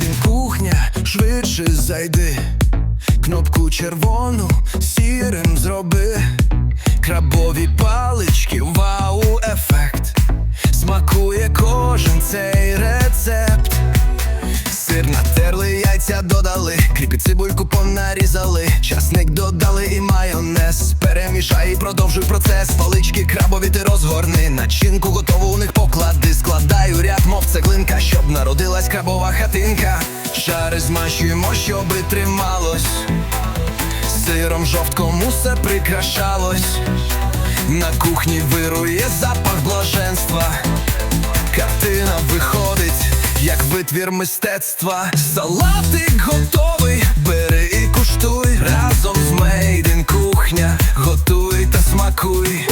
Ейрін кухня, швидше зайди, кнопку червону сірим зроби, крабові палички, вау, ефект, смакує кожен цей рецепт, сир натерли, яйця додали, кріпі цибульку понарізали, часник додали і майонез. Перемішай і продовжуй процес, палички крабові ти розгорни, начинку готуй народилась крабова хатинка. Шари змащуємо, щоби трималось. Сиром жовтком усе прикрашалось. На кухні вирує запах блаженства. Картина виходить, як витвір мистецтва. Салатик готовий, бери і куштуй разом з Мейдин кухня. Готуй та смакуй.